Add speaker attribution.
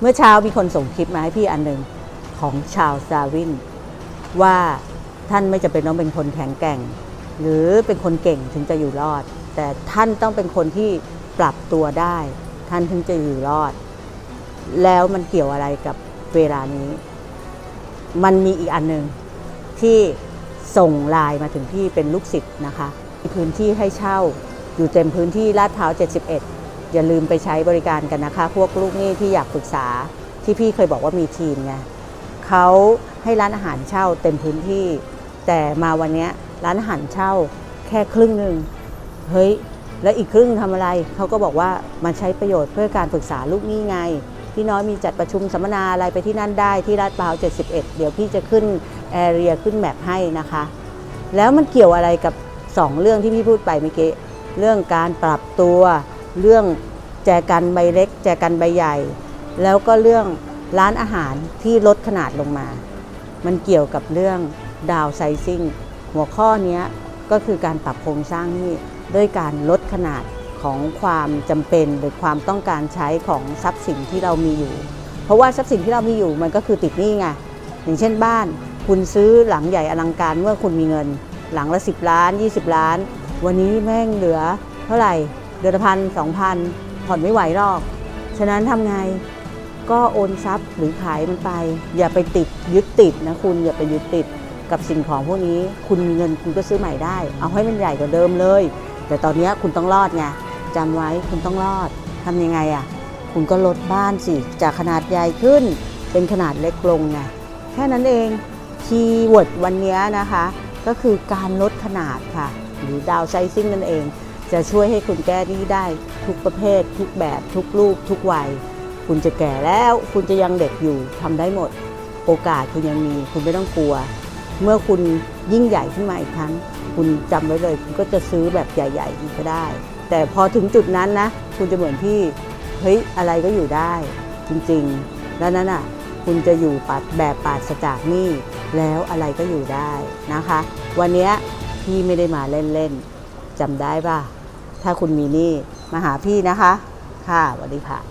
Speaker 1: เมื่อเช้ามีคนส่งคลิปมาให้พี่อันหนึ่งของชาวซาวิน ว่าท่านไม่จำเป็นต้องเป็นคนแข็งแกร่ง หรือเป็นคนเก่งถึงจะอยู่รอด แต่ท่านต้องเป็นคนที่ปรับตัวได้ ท่านถึงจะอยู่รอด แล้วมันเกี่ยวอะไรกับเวลานี้ มันมีอีกอันหนึ่งที่ส่งไลน์มาถึงพี่เป็นลูกศิษย์นะคะมีพื้นที่ให้เช่าอยู่เต็มพื้นที่ลาดพร้าว 71 อย่าลืมไปใช้บริการกันนะคะ พวกลูกหนี้ที่อยากปรึกษาที่พี่เคยบอกว่ามีทีมไงเขาให้ร้านอาหารเช่าเต็มพื้นที่ แต่มาวันนี้ร้านอาหารเช่าแค่ครึ่งหนึ่งเฮ้ยแล้วอีกครึ่งทำอะไรเขาก็บอกว่ามันใช้ประโยชน์เพื่อการปรึกษาลูกหนี้ไงพี่น้อยมีจัดประชุมสัมมนาอะไรไปที่นั่นได้ที่ลาดพร้าว71 เดี๋ยวพี่จะขึ้นแอเรียขึ้นแมปให้นะคะ แล้วมันเกี่ยวอะไรกับ 2 เรื่องที่พี่พูดไปเมื่อกี้เรื่องการปรับตัวเรื่อง แจกันใบเล็ก แจกันใบใหญ่ แล้วก็เรื่องร้านอาหารที่ลดขนาดลงมา มันเกี่ยวกับเรื่องดาวไซซิ่งหัวข้อนี้ก็คือการปรับโครงสร้างนี้ด้วยการลดขนาดของความจำเป็นหรือความต้องการใช้ของทรัพย์สินที่เรามีอยู่ เพราะว่าทรัพย์สินที่เรามีอยู่มันก็คือติดหนี้ไงอย่างเช่นบ้าน คุณซื้อหลังใหญ่อลังการเมื่อคุณมีเงิน หลังละ 10 ล้าน 20 ล้าน วันนี้แม่งเหลือเท่าไหร่เดือนละพันสองพัน ผ่อนไม่ไหวหรอก ฉะนั้นทำไงก็โอนทรัพย์หรือขายมันไป อย่าไปติดยึดติดนะคุณอย่าไปยึดติดกับสิ่งของพวกนี้ คุณมีเงินคุณก็ซื้อใหม่ได้ เอาให้มันใหญ่กว่าเดิมเลย แต่ตอนนี้คุณต้องรอดไงจำไว้คุณต้องรอดทำยังไงอะ่ะ คุณก็ลดบ้านสิจากขนาดใหญ่ขึ้น เป็นขนาดเล็กลงไงแค่นั้นเองคีย์เวิร์ดวันนี้นะคะ ก็คือการลดขนาดค่ะ หรือดาวไซซิ่งนั่นเอง จะช่วยให้คุณแก้หนี้ได้ทุกประเภท ทุกแบบทุกรูป ทุกวัย คุณจะแก่แล้ว คุณจะยังเด็กอยู่ทำได้หมด โอกาสคุณยังมี คุณไม่ต้องกลัว เมื่อคุณยิ่งใหญ่ขึ้นมาอีกครั้ง คุณจำไว้เลย คุณก็จะซื้อแบบใหญ่ๆอีกก็ได้ แต่พอถึงจุดนั้นนะ คุณจะเหมือนพี่เฮ้ยอะไรก็อยู่ได้ จริงๆ แล้วนั้นอะคุณจะอยู่ปัดแบบปราศจากหนี้แล้วอะไรก็อยู่ได้นะคะ วันเนี้ยพี่ไม่ได้มาเล่นๆจำได้ป่ะ ถ้าคุณมีหนี้มาหาพี่นะคะ ค่ะสวัสดีค่ะ